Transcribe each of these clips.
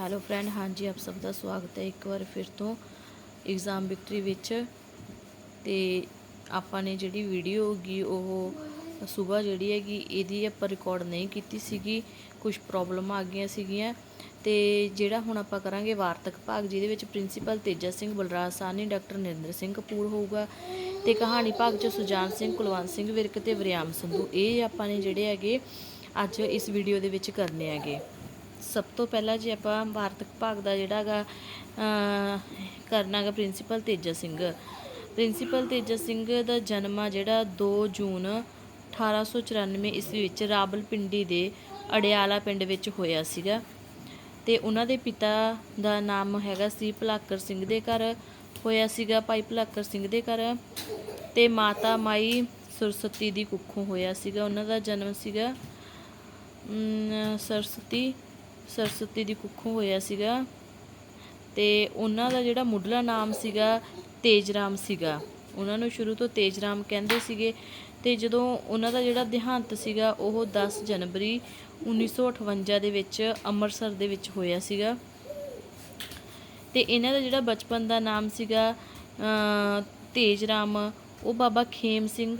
Hello friend ਹਾਂਜੀ, ਆਪ ਸਭ ਦਾ ਸਵਾਗਤ ਹੈ ਇੱਕ ਵਾਰ ਫਿਰ ਤੋਂ ਐਗਜ਼ਾਮ ਵਿਕਟਰੀ ਵਿੱਚ। ਤੇ ਆਪਾਂ ਨੇ ਜਿਹੜੀ ਵੀਡੀਓ ਹੋਗੀ, ਉਹ ਸਵੇਰ ਜਿਹੜੀ ਹੈਗੀ, ਇਹਦੀ ਆਪਾਂ ਰਿਕਾਰਡ ਨਹੀਂ ਕੀਤੀ ਸੀਗੀ। ਕੁਝ ਪ੍ਰੋਬਲਮ ਆ ਗਈਆਂ ਸੀਗੀਆਂ। ਤੇ ਜਿਹੜਾ ਹੁਣ ਆਪਾਂ ਕਰਾਂਗੇ ਵਾਰਤਕ ਭਾਗ, ਜਿਹਦੇ ਵਿੱਚ ਪ੍ਰਿੰਸੀਪਲ ਤੇਜਾ ਸਿੰਘ, ਬਲਰਾਜ ਸਾਹਨੀ ਡਾਕਟਰ ਨਰਿੰਦਰ ਸਿੰਘ ਕਪੂਰ ਹੋਊਗਾ ਤੇ ਕਹਾਣੀ ਭਾਗ ਚ ਸੁਜਾਨ ਸਿੰਘ, ਕੁਲਵੰਤ ਸਿੰਘ ਵਿਰਕ ਤੇ ਵਰਿਆਮ ਸੰਧੂ। ਇਹ ਆਪਾਂ ਨੇ ਜਿਹੜੇ ਹੈਗੇ, ਅੱਜ ਇਸ ਵੀਡੀਓ ਦੇ ਵਿੱਚ ਕਰਨੇ ਹੈਗੇ। ਸਭ ਤੋਂ ਪਹਿਲਾਂ ਜੇ ਆਪਾਂ ਵਾਰਤਕ ਭਾਗ ਦਾ ਜਿਹੜਾ ਹੈਗਾ ਕਰਨਾ ਕਰਨਾਗਾ ਪ੍ਰਿੰਸੀਪਲ ਤੇਜਾ ਸਿੰਘ। ਪ੍ਰਿੰਸੀਪਲ ਤੇਜਾ ਸਿੰਘ ਦਾ ਜਨਮ ਆ ਜਿਹੜਾ 2 ਜੂਨ 1894 ਈਸਵੀ ਵਿੱਚ ਰਾਵਲਪਿੰਡੀ ਦੇ ਅੜਿਆਲਾ ਪਿੰਡ ਵਿੱਚ ਹੋਇਆ ਸੀਗਾ। ਤੇ ਉਹਨਾਂ ਦੇ ਪਿਤਾ ਦਾ ਨਾਮ ਹੈਗਾ ਸੀ ਭਲਾਕਰ ਸਿੰਘ ਦੇ ਘਰ ਹੋਇਆ ਸੀਗਾ, ਭਾਈ ਭਲਾਕਰ ਸਿੰਘ ਦੇ ਘਰ। ਤੇ ਮਾਤਾ ਮਾਈ ਸਰਸਤੀ ਦੀ ਕੁੱਖੋਂ ਹੋਇਆ ਸੀਗਾ। ਉਹਨਾਂ ਦਾ ਜਨਮ ਸੀਗਾ ਸਰਸਤੀ ਸਰਸਵਤੀ ਦੀ ਕੁੱਖੋਂ ਹੋਇਆ ਸੀਗਾ ਤੇ ਉਹਨਾਂ ਦਾ ਜਿਹੜਾ ਮੁੱਢਲਾ ਨਾਮ ਸੀਗਾ ਤੇਜਰਾਮ ਸੀਗਾ। ਉਹਨਾਂ ਨੂੰ ਸ਼ੁਰੂ ਤੋਂ ਤੇਜਰਾਮ ਕਹਿੰਦੇ ਸੀਗੇ ਤੇ ਜਦੋਂ ਉਹਨਾਂ ਦਾ ਜਿਹੜਾ ਦੇਹਾਂਤ ਸੀਗਾ ਉਹ 10 ਜਨਵਰੀ 1958 ਦੇ ਵਿੱਚ ਅੰਮ੍ਰਿਤਸਰ ਦੇ ਵਿੱਚ ਹੋਇਆ ਸੀਗਾ। ਤੇ ਇਹਨਾਂ ਦਾ ਜਿਹੜਾ ਬਚਪਨ ਦਾ ਨਾਮ ਸੀਗਾ ਅ, ਤੇਜਰਾਮ ਉਹ ਬਾਬਾ ਖੇਮ ਸਿੰਘ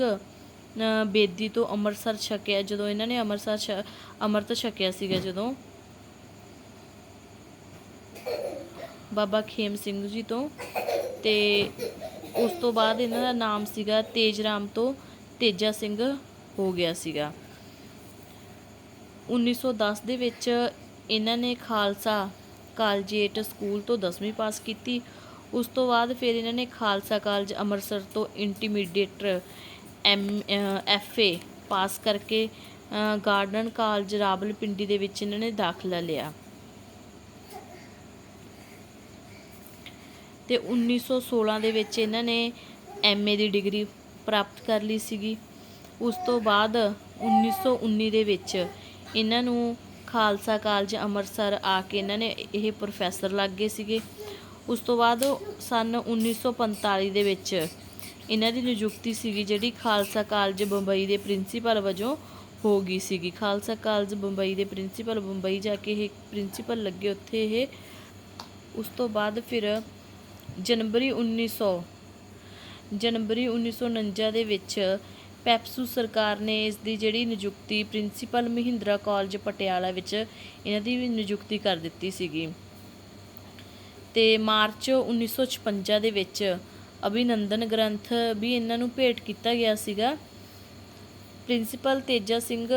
ਬੇਦੀ ਤੋਂ ਅੰਮ੍ਰਿਤਸਰ ਛਕਿਆ ਜਦੋਂ ਇਹਨਾਂ ਨੇ ਅੰਮ੍ਰਿਤਸਰ ਛ- ਅੰਮ੍ਰਿਤ ਛਕਿਆ ਸੀਗਾ ਜਦੋਂ। ਬਾਬਾ ਖੇਮ ਸਿੰਘ ਜੀ ਤੋਂ ਤੇ ਉਸ ਤੋਂ ਬਾਅਦ ਇਹਨਾਂ ਦਾ ਨਾਮ ਸੀਗਾ ਤੇਜ ਰਾਮ ਤੋਂ ਤੇਜਾ ਸਿੰਘ ਹੋ ਗਿਆ ਸੀਗਾ। 1910 ਦੇ ਵਿੱਚ ਇਹਨਾਂ ਨੇ ਖਾਲਸਾ ਕਾਲਜੇਟ ਸਕੂਲ ਤੋਂ 10ਵੀਂ ਪਾਸ ਕੀਤੀ। ਉਸ ਤੋਂ ਬਾਅਦ ਫਿਰ ਇਹਨਾਂ ਨੇ ਖਾਲਸਾ ਕਾਲਜ ਅੰਮ੍ਰਿਤਸਰ ਤੋਂ ਇੰਟਰਮੀਡੀਏਟ ਐਮ ਐਫਏ ਪਾਸ ਕਰਕੇ ਗਾਰਡਨ ਕਾਲਜ ਰਾਵਲਪਿੰਡੀ ਦੇ ਵਿੱਚ ਇਹਨਾਂ ਨੇ ਦਾਖਲਾ ਲਿਆ। ਤੇ 1916 ਦੇ ਵਿੱਚ ਇਹਨਾਂ ਨੇ ਐਮਏ ਦੀ ਡਿਗਰੀ ਪ੍ਰਾਪਤ ਕਰ ਲਈ ਸੀਗੀ। ਉਸ ਤੋਂ ਬਾਅਦ 1919 ਦੇ ਵਿੱਚ ਇਹਨਾਂ ਨੂੰ ਖਾਲਸਾ ਕਾਲਜ ਅੰਮ੍ਰਿਤਸਰ ਆ ਕੇ ਇਹਨਾਂ ਨੇ ਇਹ ਪ੍ਰੋਫੈਸਰ ਲੱਗ ਗਏ ਸੀਗੇ। ਉਸ ਤੋਂ ਬਾਅਦ ਸਨ 1945 ਦੇ ਵਿੱਚ ਇਹਨਾਂ ਦੀ ਨਿਯੁਕਤੀ ਸੀਗੀ, ਜਿਹੜੀ ਖਾਲਸਾ ਕਾਲਜ ਬੰਬਈ ਦੇ ਪ੍ਰਿੰਸੀਪਲ ਵਜੋਂ ਹੋ ਗਈ ਸੀਗੀ। ਖਾਲਸਾ ਕਾਲਜ ਬੰਬਈ ਦੇ ਪ੍ਰਿੰਸੀਪਲ, ਬੰਬਈ ਜਾ ਕੇ ਇਹ ਪ੍ਰਿੰਸੀਪਲ ਲੱਗੇ ਉੱਥੇ ਇਹ। ਉਸ ਤੋਂ ਬਾਅਦ ਫਿਰ ਜਨਵਰੀ 1900 ਜਨਵਰੀ 1949 ਦੇ ਵਿੱਚ ਪੈਪਸੂ ਸਰਕਾਰ ਨੇ ਇਸ ਦੀ ਜਿਹੜੀ ਨਿਯੁਕਤੀ ਪ੍ਰਿੰਸੀਪਲ ਮਹਿੰਦਰਾ ਕਾਲਜ ਪਟਿਆਲਾ ਵਿੱਚ ਇਹਨਾਂ ਦੀ ਨਿਯੁਕਤੀ ਕਰ ਦਿੱਤੀ ਸੀਗੀ। ਤੇ ਮਾਰਚ 1956 ਦੇ ਵਿੱਚ ਅਭਿਨੰਦਨ ਗ੍ਰੰਥ ਵੀ ਇਹਨਾਂ ਨੂੰ ਭੇਟ ਕੀਤਾ ਗਿਆ ਸੀਗਾ। ਪ੍ਰਿੰਸੀਪਲ ਤੇਜਾ ਸਿੰਘ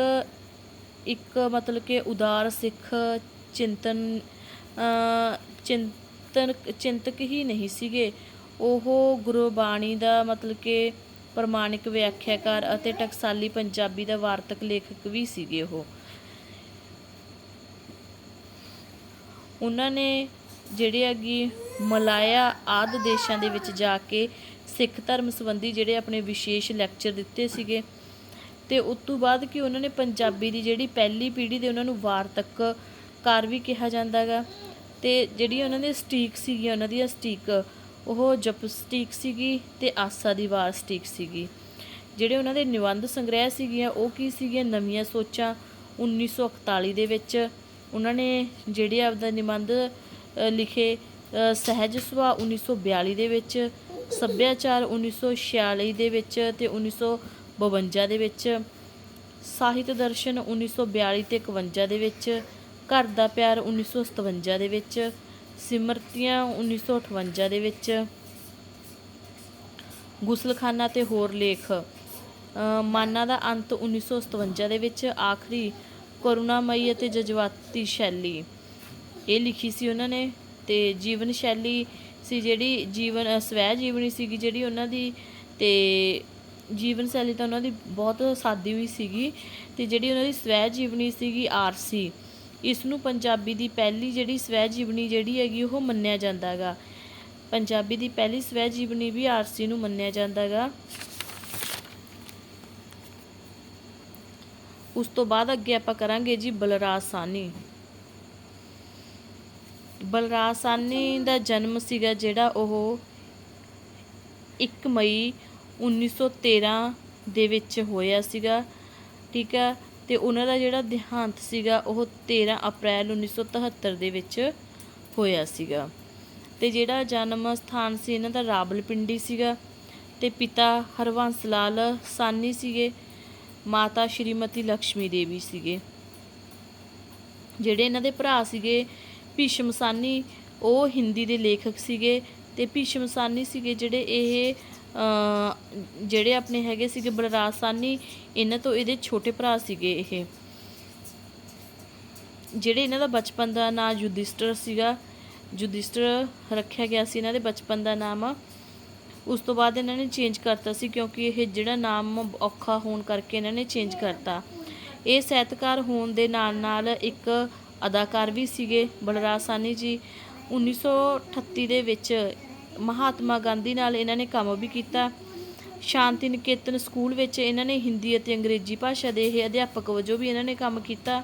ਇੱਕ ਮਤਲਬ ਕਿ ਉਦਾਰ ਸਿੱਖ ਚਿੰਤਨ ਅ, ਚਿੰਤਨ, ਚਿੰਤਕ ਹੀ ਨਹੀਂ ਸੀਗੇ। ਉਹ ਗੁਰਬਾਣੀ ਦਾ ਮਤਲਬ ਕਿ ਪ੍ਰਮਾਣਿਕ ਵਿਆਖਿਆਕਾਰ ਅਤੇ ਟਕਸਾਲੀ ਪੰਜਾਬੀ ਦਾ ਵਾਰਤਕ ਲੇਖਕ ਵੀ ਸੀਗੇ ਉਹ। ਉਹਨਾਂ ਨੇ ਜਿਹੜੇ ਹੈਗੀ ਮਲਾਇਆ ਆਦਿ ਦੇਸ਼ਾਂ ਦੇ ਵਿੱਚ ਜਾ ਕੇ ਸਿੱਖ ਧਰਮ ਸੰਬੰਧੀ ਜਿਹੜੇ ਆਪਣੇ ਵਿਸ਼ੇਸ਼ ਲੈਕਚਰ ਦਿੱਤੇ ਸੀਗੇ ਤੇ ਉਸ ਤੋਂ ਬਾਅਦ ਕਿ ਉਹਨਾਂ ਨੇ ਪੰਜਾਬੀ ਦੀ ਜਿਹੜੀ ਪਹਿਲੀ ਪੀੜ੍ਹੀ ਦੇ ਉਹਨਾਂ ਨੂੰ ਵਾਰਤਕ ਕਾਰ ਵੀ ਕਿਹਾ ਜਾਂਦਾ ਜਾਂਦਾਗਾ ਤੇ ਜਿਹੜੀ ਉਹਨਾਂ ਦੇ ਸਟੀਕ ਸੀਗੀ, ਉਹਨਾਂ ਦੀ ਸਟੀਕ, ਉਹ ਜਪ ਸਟੀਕ ਸੀਗੀ ਤੇ ਆਸਾ ਦੀ ਵਾਰ ਸਟੀਕ ਸੀਗੀ। ਜਿਹੜੇ ਉਹਨਾਂ ਦੇ ਨਿਬੰਧ ਸੰਗ੍ਰਹਿ ਸੀਗੀਆਂ, ਉਹ ਕੀ ਸੀਗੀਆਂ? ਨਵੀਆਂ ਸੋਚਾਂ 1941 ਦੇ ਵਿੱਚ ਉਹਨਾਂ ਨੇ ਜਿਹੜੇ ਆਪਦਾ ਨਿਬੰਧ ਲਿਖੇ ਸਹਿਜ ਸੁਭਾਅ 1942 ਦੇ ਵਿੱਚ, ਸੱਭਿਆਚਾਰ 1946 ਦੇ ਵਿੱਚ ਤੇ 1952 ਦੇ ਵਿੱਚ, ਸਾਹਿਤ ਦਰਸ਼ਨ 1942 ਤੇ 51 ਦੇ ਵਿੱਚ ਘਰ ਦਾ ਪਿਆਰ 1957 ਦੇ ਵਿੱਚ ਸਿਮਰਤੀਆਂ 1958 ਦੇ ਵਿੱਚ ਗੁਸਲਖਾਨਾ ਤੇ ਹੋਰ ਲੇਖ। ਅ, ਮਾਨਾ ਦਾ ਅੰਤ 1957 ਦੇ ਵਿੱਚ ਆਖਰੀ ਕਰੁਣਾਮਈ ਅਤੇ ਜਜ਼ਬਾਤੀ ਸ਼ੈਲੀ। ਇਹ ਲਿਖੀ ਸੀ ਉਹਨਾਂ ਨੇ ਤੇ ਜੀਵਨ ਸ਼ੈਲੀ ਸੀ ਜਿਹੜੀ ਜੀਵਨ ਸਵੈ ਜੀਵਨੀ ਸੀਗੀ ਜਿਹੜੀ ਉਹਨਾਂ ਦੀ ਤੇ ਜੀਵਨ ਸ਼ੈਲੀ ਤਾਂ ਉਹਨਾਂ ਦੀ ਬਹੁਤ ਸਾਦੀ ਵੀ ਸੀਗੀ ਤੇ ਜਿਹੜੀ ਉਹਨਾਂ ਦੀ ਸਵੈ ਜੀਵਨੀ ਸੀਗੀ ਆਰਸੀ। ਇਸ ਨੂੰ ਪੰਜਾਬੀ ਦੀ ਪਹਿਲੀ ਜਿਹੜੀ ਸਵੈ ਜੀਵਨੀ ਜਿਹੜੀ ਹੈਗੀ ਉਹ ਮੰਨਿਆ ਜਾਂਦਾ ਜਾਂਦਾਗਾ ਪੰਜਾਬੀ ਦੀ ਪਹਿਲੀ ਸਵੈ ਜੀਵਨੀ ਵੀ ਆਰਸੀ ਨੂੰ ਮੰਨਿਆ ਜਾਂਦਾ ਜਾਂਦਾਗਾ ਉਸ ਤੋਂ ਬਾਅਦ ਅੱਗੇ ਆਪਾਂ ਕਰਾਂਗੇ ਜੀ ਬਲਰਾਜ ਸਾਨੀ ਬਲਰਾਜ ਸਾਨੀ ਦਾ ਜਨਮ ਸੀਗਾ ਜਿਹੜਾ ਉਹ 1 ਮਈ 1913 ਦੇ ਵਿੱਚ ਹੋਇਆ ਸੀਗਾ। ਠੀਕ ਹੈ ਤੇ ਉਹਨਾਂ ਦਾ ਜਿਹੜਾ ਦੇਹਾਂਤ ਸੀਗਾ ਉਹ 13 ਅਪ੍ਰੈਲ 1973 ਦੇ ਵਿੱਚ ਹੋਇਆ ਸੀਗਾ। ਤੇ ਜਿਹੜਾ ਜਨਮ ਸਥਾਨ ਸੀ ਇਹਨਾਂ ਦਾ ਰਾਵਲਪਿੰਡੀ ਸੀਗਾ ਤੇ ਪਿਤਾ ਹਰਵੰਸ ਲਾਲ ਸਾਨੀ ਸੀਗੇ, ਮਾਤਾ ਸ਼੍ਰੀਮਤੀ ਲక్ష్ਮੀ ਦੇਵੀ ਸੀਗੇ। ਜਿਹੜੇ ਇਹਨਾਂ ਦੇ ਭਰਾ ਸੀਗੇ, ਭੀਸ਼ਮ ਸਾਨੀ, ਉਹ ਹਿੰਦੀ ਦੇ ਲੇਖਕ ਸੀਗੇ ਤੇ ਭੀਸ਼ਮ ਸਾਨੀ ਸੀਗੇ ਜਿਹੜੇ ਇਹ ਜਿਹੜੇ ਆਪਣੇ ਹੈਗੇ ਸੀਗੇ ਬਲਰਾਜ ਸਾਨੀ ਇਹਨਾਂ ਤੋਂ ਇਹਦੇ ਛੋਟੇ ਭਰਾ ਸੀਗੇ ਇਹ। ਜਿਹੜੇ ਇਹਨਾਂ ਦਾ ਬਚਪਨ ਦਾ ਨਾਂ ਯੁਧਿਸ਼ਟਰ ਸੀਗਾ, ਯੁਧਿਸ਼ਟਰ ਰੱਖਿਆ ਗਿਆ ਸੀ ਇਹਨਾਂ ਦੇ ਬਚਪਨ ਦਾ ਨਾਮ। ਉਸ ਤੋਂ ਬਾਅਦ ਇਹਨਾਂ ਨੇ ਚੇਂਜ ਕਰਤਾ ਸੀ ਕਿਉਂਕਿ ਇਹ ਜਿਹੜਾ ਨਾਮ ਔਖਾ ਹੋਣ ਕਰਕੇ ਇਹਨਾਂ ਨੇ ਚੇਂਜ ਕਰਤਾ। ਇਹ ਸਾਹਿਤਕਾਰ ਹੋਣ ਦੇ ਨਾਲ ਨਾਲ ਇੱਕ ਅਦਾਕਾਰ ਵੀ ਸੀਗੇ ਬਲਰਾਜ ਸਾਨੀ ਜੀ 1938 ਦੇ ਵਿੱਚ ਮਹਾਤਮਾ ਗਾਂਧੀ ਨਾਲ ਇਹਨਾਂ ਨੇ ਕੰਮ ਵੀ ਕੀਤਾ। ਸ਼ਾਂਤੀ ਨਿਕੇਤਨ ਸਕੂਲ ਵਿੱਚ ਇਹਨਾਂ ਨੇ ਹਿੰਦੀ ਅਤੇ ਅੰਗਰੇਜ਼ੀ ਭਾਸ਼ਾ ਦੇ ਇਹ ਅਧਿਆਪਕ ਵਜੋਂ ਵੀ ਇਹਨਾਂ ਨੇ ਕੰਮ ਕੀਤਾ।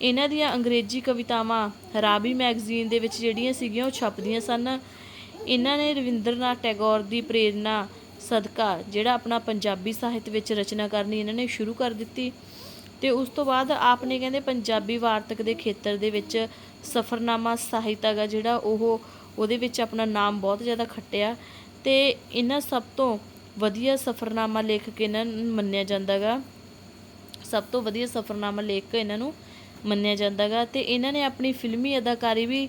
ਇਹਨਾਂ ਦੀਆਂ ਅੰਗਰੇਜ਼ੀ ਕਵਿਤਾਵਾਂ ਰਾਬੀ ਮੈਗਜ਼ੀਨ ਦੇ ਵਿੱਚ ਜਿਹੜੀਆਂ ਸੀਗੀਆਂ, ਉਹ ਛਪਦੀਆਂ ਸਨ। ਇਹਨਾਂ ਨੇ ਰਵਿੰਦਰਨਾਥ ਟੈਗੋਰ ਦੀ ਪ੍ਰੇਰਣਾ, ਸਦਕਾ, ਜਿਹੜਾ ਆਪਣਾ ਪੰਜਾਬੀ ਸਾਹਿਤ ਵਿੱਚ ਰਚਨਾ ਕਰਨੀ ਇਹਨਾਂ ਨੇ ਸ਼ੁਰੂ ਕਰ ਦਿੱਤੀ ਤੇ ਉਸ ਤੋਂ ਬਾਅਦ ਆਪ ਨੇ ਕਹਿੰਦੇ ਪੰਜਾਬੀ ਵਾਰਤਕ ਦੇ ਖੇਤਰ ਦੇ ਵਿੱਚ ਸਫਰਨਾਮਾ ਸਾਹਿਤ ਹੈਗਾ ਜਿਹੜਾ, ਉਹ ਉਹਦੇ ਵਿੱਚ ਆਪਣਾ ਨਾਮ ਬਹੁਤ ਜ਼ਿਆਦਾ ਖੱਟਿਆ ਤੇ ਇਹਨਾਂ ਸਭ ਤੋਂ ਵਧੀਆ ਸਫਰਨਾਮਾ ਲੇਖਕ ਇਹਨਾਂ ਨੂੰ ਮੰਨਿਆ ਜਾਂਦਾਗਾ। ਸਭ ਤੋਂ ਵਧੀਆ ਸਫਰਨਾਮਾ ਲੇਖਕ ਇਹਨਾਂ ਨੂੰ ਮੰਨਿਆ ਜਾਂਦਾਗਾ ਤੇ ਇਹਨਾਂ ਨੇ ਆਪਣੀ ਫਿਲਮੀ ਅਦਾਕਾਰੀ ਵੀ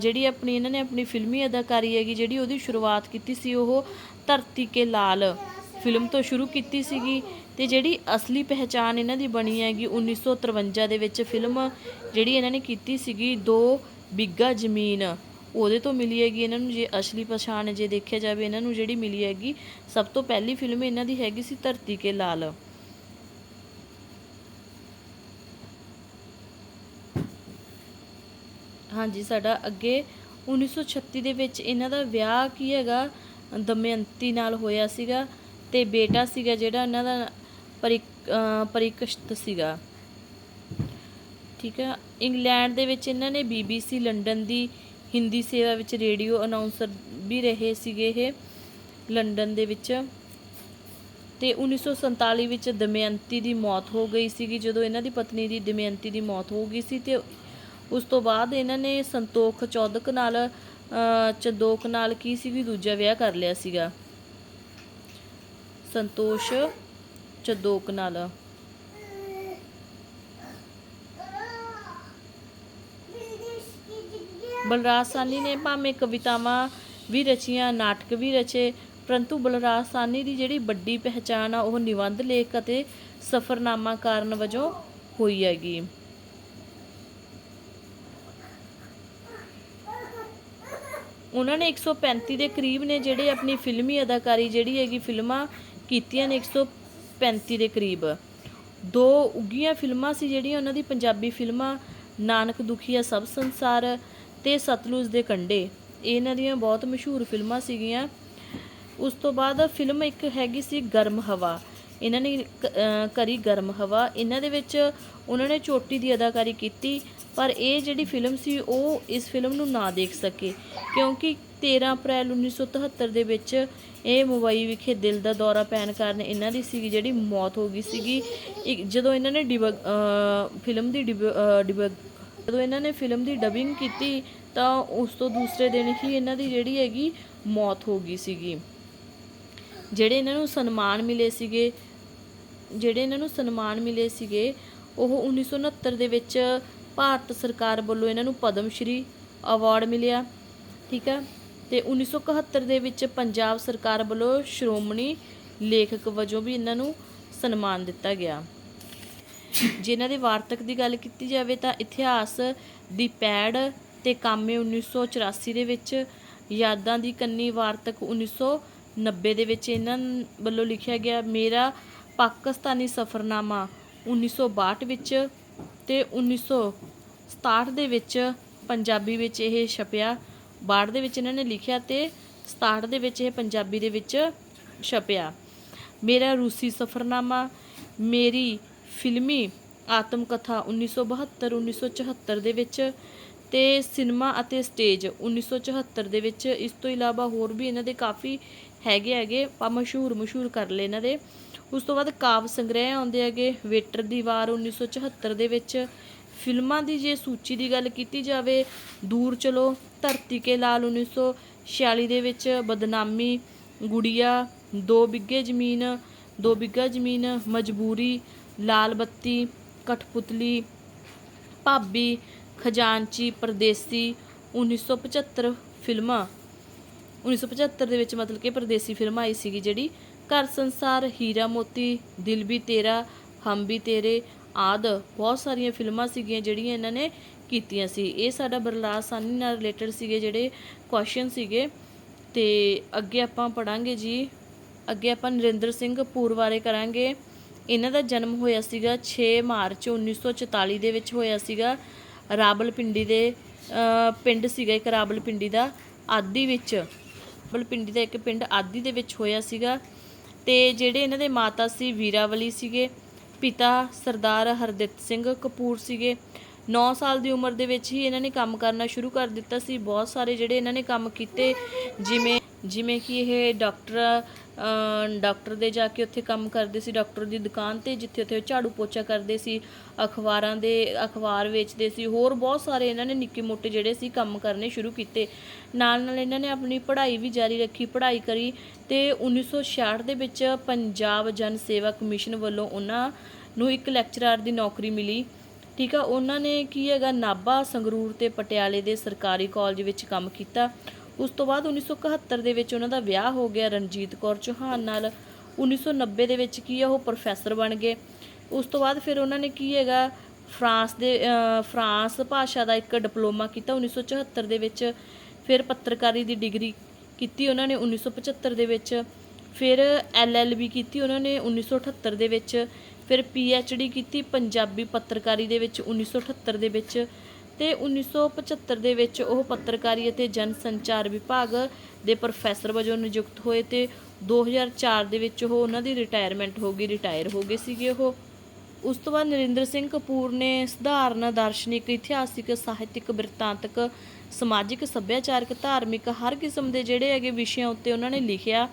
ਜਿਹੜੀ ਆਪਣੀ, ਇਹਨਾਂ ਨੇ ਆਪਣੀ ਫਿਲਮੀ ਅਦਾਕਾਰੀ ਹੈਗੀ ਜਿਹੜੀ ਉਹਦੀ ਸ਼ੁਰੂਆਤ ਕੀਤੀ ਸੀ ਉਹ ਧਰਤੀ ਕੇ ਲਾਲ ਫਿਲਮ ਤੋਂ ਸ਼ੁਰੂ ਕੀਤੀ ਸੀਗੀ ਤੇ ਜਿਹੜੀ ਅਸਲੀ ਪਹਿਚਾਨ ਇਹਨਾਂ ਦੀ ਬਣੀ ਹੈਗੀ 1953 ਦੇ ਵਿੱਚ ਫਿਲਮ ਜਿਹੜੀ ਇਹਨਾਂ ਨੇ ਕੀਤੀ ਸੀਗੀ ਦੋ ਬਿੱਗਾ ਜ਼ਮੀਨ। ਉਹਦੇ ਤੋਂ ਮਿਲੀ ਹੈਗੀ ਇਹਨਾਂ ਨੂੰ, ਜੇ ਅਸਲੀ ਪਛਾਣ ਜੇ ਦੇਖਿਆ ਜਾਵੇ ਇਹਨਾਂ ਨੂੰ ਜਿਹੜੀ ਮਿਲੀ ਹੈਗੀ, ਸਭ ਤੋਂ ਪਹਿਲੀ ਫਿਲਮ ਇਹਨਾਂ ਦੀ ਹੈਗੀ ਸੀ ਧਰਤੀ ਕੇ ਲਾਲ। ਹਾਂਜੀ, ਸਾਡਾ ਅੱਗੇ 1936 ਦੇ ਵਿੱਚ ਇਹਨਾਂ ਦਾ ਵਿਆਹ ਕੀ ਹੈਗਾ, ਦਮਯੰਤੀ ਨਾਲ ਹੋਇਆ ਸੀਗਾ ਤੇ ਬੇਟਾ ਸੀਗਾ ਜਿਹੜਾ ਇਹਨਾਂ ਦਾ ਪਰਿਕ, ਅਹ ਪਰਿਕਸ਼ਤ ਸੀਗਾ। ਠੀਕ ਹੈ ਇੰਗਲੈਂਡ ਦੇ ਵਿੱਚ ਇਹਨਾਂ ਨੇ BBC ਲੰਡਨ ਦੀ ਹਿੰਦੀ ਸੇਵਾ ਵਿੱਚ ਰੇਡੀਓ ਅਨਾਉਂਸਰ ਵੀ ਰਹੇ ਸੀਗੇ ਇਹ ਲੰਡਨ ਦੇ ਵਿੱਚ। ਤੇ 1947 ਵਿੱਚ ਦਮਯੰਤੀ ਦੀ ਮੌਤ ਹੋ ਗਈ ਸੀਗੀ। ਜਦੋਂ ਇਹਨਾਂ ਦੀ ਪਤਨੀ ਦੀ ਦਮਯੰਤੀ ਦੀ ਮੌਤ ਹੋ ਗਈ ਸੀ ਤੇ ਉਸ ਤੋਂ ਬਾਅਦ ਇਹਨਾਂ ਨੇ ਸੰਤੋਖ ਚੌਧਕ ਨਾਲ ਅਹ, ਚੰਦੋਕ ਨਾਲ ਕੀ ਸੀਗੀ ਦੂਜਾ ਵਿਆਹ ਕਰ ਲਿਆ ਸੀਗਾ। ਸੰਤੋਸ਼ ਚੰਦੋਕ ਨਾਲ। ਬਲਰਾਜ ਸਾਨੀ ਨੇ ਭਾਵੇਂ ਕਵਿਤਾਵਾਂ ਵੀ ਰਚੀਆਂ, ਨਾਟਕ ਵੀ ਰਚੇ, ਪਰੰਤੂ ਬਲਰਾਜ ਸਾਨੀ ਦੀ ਜਿਹੜੀ ਵੱਡੀ ਪਹਿਚਾਣ ਆ, ਉਹ ਨਿਬੰਧ ਲੇਖ ਅਤੇ ਸਫ਼ਰਨਾਮਾ ਕਾਰਨ ਵਜੋਂ ਹੋਈ ਹੈਗੀ। ਉਹਨਾਂ ਨੇ 135 ਦੇ ਕਰੀਬ ਨੇ ਜਿਹੜੇ ਆਪਣੀ ਫਿਲਮੀ ਅਦਾਕਾਰੀ ਜਿਹੜੀ ਹੈਗੀ ਫਿਲਮਾਂ ਕੀਤੀਆਂ ਨੇ 135 ਦੇ ਕਰੀਬ। ਦੋ ਉੱਗੀਆਂ ਫਿਲਮਾਂ ਸੀ ਜਿਹੜੀਆਂ, ਉਹਨਾਂ ਦੀ ਪੰਜਾਬੀ ਫਿਲਮਾਂ ਨਾਨਕ ਦੁਖੀਆ ਸਭ ਸੰਸਾਰ ਤੇ ਸਤਲੁਜ ਦੇ ਕੰਢੇ। ਇਹਨਾਂ ਦੀਆਂ ਬਹੁਤ ਮਸ਼ਹੂਰ ਫਿਲਮਾਂ ਸੀਗੀਆਂ। ਉਸ ਤੋਂ ਬਾਅਦ ਫਿਲਮ ਇੱਕ ਹੈਗੀ ਸੀ ਗਰਮ ਹਵਾ। ਇਹਨਾਂ ਨੇ ਕਰੀ ਗਰਮ ਹਵਾ। ਇਹਨਾਂ ਦੇ ਵਿੱਚ ਉਹਨਾਂ ਨੇ ਚੋਟੀ ਦੀ ਅਦਾਕਾਰੀ ਕੀਤੀ, ਪਰ ਇਹ ਜਿਹੜੀ ਫਿਲਮ ਸੀ, ਉਹ ਇਸ ਫਿਲਮ ਨੂੰ ਨਾ ਦੇਖ ਸਕੇ। ਕਿਉਂਕਿ 13 ਅਪ੍ਰੈਲ 1973 ਦੇ ਵਿੱਚ ਇਹ ਮੁੰਬਈ ਵਿਖੇ ਦਿਲ ਦਾ ਦੌਰਾ ਪੈਣ ਕਾਰਨ ਇਹਨਾਂ ਦੀ ਸੀਗੀ ਜਿਹੜੀ ਮੌਤ ਹੋ ਗਈ ਸੀਗੀ। ਇੱਕ- ਜਦੋਂ ਇਹਨਾਂ ਨੇ ਡਿਬ ਫਿਲਮ ਦੀ ਡਿਬ ਡਿਬ ਜਦੋਂ ਇਹਨਾਂ ਨੇ ਫਿਲਮ ਦੀ ਡਬਿੰਗ ਕੀਤੀ ਤਾਂ ਉਸ ਤੋਂ ਦੂਸਰੇ ਦਿਨ ਹੀ ਇਹਨਾਂ ਦੀ ਜਿਹੜੀ ਹੈਗੀ ਮੌਤ ਹੋ ਗਈ ਸੀਗੀ। ਜਿਹੜੇ ਇਹਨਾਂ ਨੂੰ ਸਨਮਾਨ ਮਿਲੇ ਸੀਗੇ, ਜਿਹੜੇ ਇਹਨਾਂ ਨੂੰ ਸਨਮਾਨ ਮਿਲੇ ਸੀਗੇ, ਉਹ 1969 ਦੇ ਵਿੱਚ ਭਾਰਤ ਸਰਕਾਰ ਵੱਲੋਂ ਇਹਨਾਂ ਨੂੰ ਪਦਮ ਸ਼੍ਰੀ ਅਵਾਰਡ ਮਿਲਿਆ, ਠੀਕ ਹੈ? ਤੇ 1971 ਦੇ ਵਿੱਚ ਪੰਜਾਬ ਸਰਕਾਰ ਵੱਲੋਂ ਸ਼੍ਰੋਮਣੀ ਲੇਖਕ ਵਜੋਂ ਵੀ ਇਹਨਾਂ ਨੂੰ ਸਨਮਾਨ ਦਿੱਤਾ ਗਿਆ। ਜੇ ਇਹਨਾਂ ਦੇ ਵਾਰਤਕ ਦੀ ਗੱਲ ਕੀਤੀ ਜਾਵੇ ਤਾਂ ਇਤਿਹਾਸ ਦੀ ਪੈੜ ਤੇ ਕਾਮੇ 1984 ਦੇ ਵਿੱਚ ਯਾਦਾਂ ਦੀ ਕੰਨੀ ਵਾਰਤਕ 1990 ਦੇ ਵਿੱਚ ਇਹਨਾਂ ਵੱਲੋਂ ਲਿਖਿਆ ਗਿਆ, ਮੇਰਾ ਪਾਕਿਸਤਾਨੀ ਸਫ਼ਰਨਾਮਾ 1962 ਵਿੱਚ ਤੇ 1967 ਦੇ ਵਿੱਚ ਪੰਜਾਬੀ ਵਿੱਚ ਇਹ ਛਪਿਆ 62 ਦੇ ਵਿੱਚ ਇਹਨਾਂ ਨੇ ਲਿਖਿਆ ਤੇ 67 ਦੇ ਵਿੱਚ ਇਹ ਪੰਜਾਬੀ ਦੇ ਵਿੱਚ ਛਪਿਆ। ਮੇਰਾ ਰੂਸੀ ਸਫ਼ਰਨਾਮਾ, ਮੇਰੀ ਫਿਲਮੀ ਆਤਮ ਕਥਾ 1972 1974 ਦੇ ਵਿੱਚ ਤੇ ਸਿਨੇਮਾ ਅਤੇ ਸਟੇਜ 1974 ਦੇ ਵਿੱਚ ਇਸ ਤੋਂ ਇਲਾਵਾ ਹੋਰ ਵੀ ਇਹਨਾਂ ਦੇ ਕਾਫੀ ਹੈਗੇ ਹੈਗੇ, ਆਪਾਂ ਮਸ਼ਹੂਰ ਮਸ਼ਹੂਰ ਕਰ ਲਏ ਇਹਨਾਂ ਦੇ। ਉਸ ਤੋਂ ਬਾਅਦ ਕਾਵ ਸੰਗ੍ਰਹਿ ਆਉਂਦੇ ਹੈਗੇ, ਵੇਟਰ ਦੀ ਵਾਰ 1974 ਦੇ ਵਿੱਚ। ਫਿਲਮਾਂ ਦੀ ਜੇ ਸੂਚੀ ਦੀ ਗੱਲ ਕੀਤੀ ਜਾਵੇ, ਦੂਰ ਚਲੋ, ਧਰਤੀ ਕੇ ਲਾਲ 1946 ਦੇ ਵਿੱਚ ਬਦਨਾਮੀ, ਗੁੜੀਆ, ਦੋ ਬਿੱਗੇ ਜ਼ਮੀਨ, ਦੋ ਬਿੱਗਾ ਜ਼ਮੀਨ, ਮਜਬੂਰੀ, ਲਾਲ ਬੱਤੀ, ਕਠਪੁਤਲੀ, ਭਾਬੀ ਖਜ਼ਾਨਚੀ ਪਰਦੇਸੀ 1975 ਫਿਲਮਾਂ। 1975 ਦੇ ਵਿੱਚ ਮਤਲਬ ਕਿ ਪਰਦੇਸੀ ਫਿਲਮ ਆਈ ਸੀਗੀ ਜਿਹੜੀ ਘਰ ਸੰਸਾਰ, ਹੀਰਾ ਮੋਤੀ, ਦਿਲ ਵੀ ਤੇਰਾ, ਹਮ ਵੀ ਤੇਰੇ ਆਦ ਬਹੁਤ ਸਾਰੀਆਂ ਫਿਲਮਾਂ ਸੀਗੀਆਂ ਜਿਹੜੀਆਂ ਇਹਨਾਂ ਨੇ ਕੀਤੀਆਂ ਸੀ। ਇਹ ਸਾਡਾ ਬਰਲਾਸ ਸਾਨੀ ਨਾਲ ਰਿਲੇਟਡ ਸੀਗੇ ਜਿਹੜੇ ਕੁਐਸਚਨ ਸੀਗੇ। ਤੇ ਅੱਗੇ ਆਪਾਂ ਪੜਾਂਗੇ ਜੀ। ਅੱਗੇ ਆਪਾਂ ਨਰਿੰਦਰ ਸਿੰਘ ਕਪੂਰ ਬਾਰੇ ਕਰਾਂਗੇ। ਇਹਨਾਂ ਦਾ ਜਨਮ ਹੋਇਆ ਸੀਗਾ 6 ਮਾਰਚ 1944 ਦੇ ਵਿੱਚ ਹੋਇਆ ਸੀਗਾ। ਰਾਵਲਪਿੰਡੀ ਦੇ ਪਿੰਡ ਸੀਗਾ ਇੱਕ ਰਾਵਲਪਿੰਡੀ ਦਾ, ਆਦੀ ਵਿੱਚ। ਰਾਵਲਪਿੰਡੀ ਦਾ ਇੱਕ ਪਿੰਡ ਆਦੀ ਦੇ ਵਿੱਚ ਹੋਇਆ ਸੀਗਾ। ਤੇ ਜਿਹੜੇ ਇਹਨਾਂ ਦੇ ਮਾਤਾ ਸੀ, ਵੀਰਾਵਲੀ ਸੀਗੇ, ਪਿਤਾ ਸਰਦਾਰ ਹਰਦਿੱਤ ਸਿੰਘ ਕਪੂਰ ਸੀਗੇ। 9 ਸਾਲ ਦੀ ਉਮਰ ਦੇ ਵਿੱਚ ਹੀ ਇਹਨਾਂ ਨੇ ਕੰਮ ਕਰਨਾ ਸ਼ੁਰੂ ਕਰ ਦਿੱਤਾ ਸੀ। ਬਹੁਤ ਸਾਰੇ ਜਿਹੜੇ ਇਹਨਾਂ ਨੇ ਕੰਮ ਕੀਤੇ, ਜਿਵੇਂ ਜਿਵੇਂ ਕਿ ਇਹ ਡਾਕਟਰ ਡਾਕਟਰ ਦੇ ਜਾ ਕੇ ਉੱਥੇ ਕੰਮ ਕਰਦੇ ਸੀ, ਡਾਕਟਰ ਦੀ ਦੁਕਾਨ ਤੇ, ਜਿੱਥੇ ਉੱਥੇ ਝਾੜੂ ਪੋਚਾ ਕਰਦੇ ਸੀ, ਅਖਬਾਰਾਂ ਦੇ, ਅਖਬਾਰ ਵੇਚਦੇ ਸੀ, ਹੋਰ ਬਹੁਤ ਸਾਰੇ ਇਹਨਾਂ ਨੇ ਨਿੱਕੇ ਮੋਟੇ ਜਿਹੜੇ ਸੀ ਕੰਮ ਕਰਨੇ ਸ਼ੁਰੂ ਕੀਤੇ। ਨਾਲ ਨਾਲ ਇਹਨਾਂ ਨੇ ਆਪਣੀ ਪੜ੍ਹਾਈ ਵੀ ਜਾਰੀ ਰੱਖੀ, ਪੜ੍ਹਾਈ ਕਰੀ ਤੇ 1966 ਦੇ ਵਿੱਚ ਪੰਜਾਬ ਜਨ ਸੇਵਾ ਕਮਿਸ਼ਨ ਵੱਲੋਂ ਉਹਨਾਂ ਨੂੰ ਇੱਕ ਲੈਕਚਰਰ ਦੀ ਨੌਕਰੀ ਮਿਲੀ। ਠੀਕ ਆ, ਉਹਨਾਂ ਨੇ ਕੀ ਹੈਗਾ, ਨਾਭਾ ਸੰਗਰੂਰ ਤੇ ਪਟਿਆਲੇ ਦੇ ਸਰਕਾਰੀ ਕਾਲਜ ਵਿੱਚ ਕੰਮ ਕੀਤਾ। ਉਸ ਤੋਂ ਬਾਅਦ 1971 ਦੇ ਵਿੱਚ ਉਹਨਾਂ ਦਾ ਵਿਆਹ ਹੋ ਗਿਆ ਰਣਜੀਤ ਕੌਰ ਚੌਹਾਨ ਨਾਲ। 1990 ਦੇ ਵਿੱਚ ਕੀ ਆ, ਉਹ ਪ੍ਰੋਫੈਸਰ ਬਣ ਗਏ। ਉਸ ਤੋਂ ਬਾਅਦ ਫਿਰ ਉਹਨਾਂ ਨੇ ਕੀ ਹੈਗਾ, ਫਰਾਂਸ ਦੇ ਫਰਾਂਸ ਭਾਸ਼ਾ ਦਾ ਇੱਕ ਡਿਪਲੋਮਾ ਕੀਤਾ 1974 ਦੇ ਵਿੱਚ। ਫਿਰ ਪੱਤਰਕਾਰੀ ਦੀ ਡਿਗਰੀ ਕੀਤੀ ਉਹਨਾਂ ਨੇ 1975 ਦੇ ਵਿੱਚ। ਫਿਰ ਐਲਐਲਬੀ ਕੀਤੀ ਉਹਨਾਂ ਨੇ 1978 ਦੇ ਵਿੱਚ। ਫਿਰ ਪੀਐਚਡੀ ਕੀਤੀ ਪੰਜਾਬੀ ਪੱਤਰਕਾਰੀ ਦੇ ਵਿੱਚ 1978 ਦੇ ਵਿੱਚ। ਤੇ 1975 ਦੇ ਵਿੱਚ ਉਹ ਪੱਤਰਕਾਰੀ ਅਤੇ ਜਨ ਸੰਚਾਰ ਵਿਭਾਗ ਦੇ ਪ੍ਰੋਫੈਸਰ ਵਜੋਂ ਨਿਯੁਕਤ ਹੋਏ ਤੇ 2004 ਦੇ ਵਿੱਚ ਉਹ ਉਹਨਾਂ ਦੀ ਰਿਟਾਇਰਮੈਂਟ ਹੋ ਗਈ ਰਿਟਾਇਰ ਹੋ ਗਏ ਸੀਗੇ ਉਹ। ਉਸ ਤੋਂ ਬਾਅਦ ਨਰਿੰਦਰ ਸਿੰਘ ਕਪੂਰ ਨੇ ਸਧਾਰਨ, ਦਾਰਸ਼ਨਿਕ, ਇਤਿਹਾਸਿਕ, ਸਾਹਿਤਿਕ, ਬਿਰਤਾਂਤਕ, ਸਮਾਜਿਕ, ਸੱਭਿਆਚਾਰਕ, ਧਾਰਮਿਕ ਹਰ ਕਿਸਮ ਦੇ ਜਿਹੜੇ ਹੈਗੇ ਵਿਸ਼ਿਆਂ ਉੱਤੇ ਉਹਨਾਂ ਨੇ ਲਿਖਿਆ।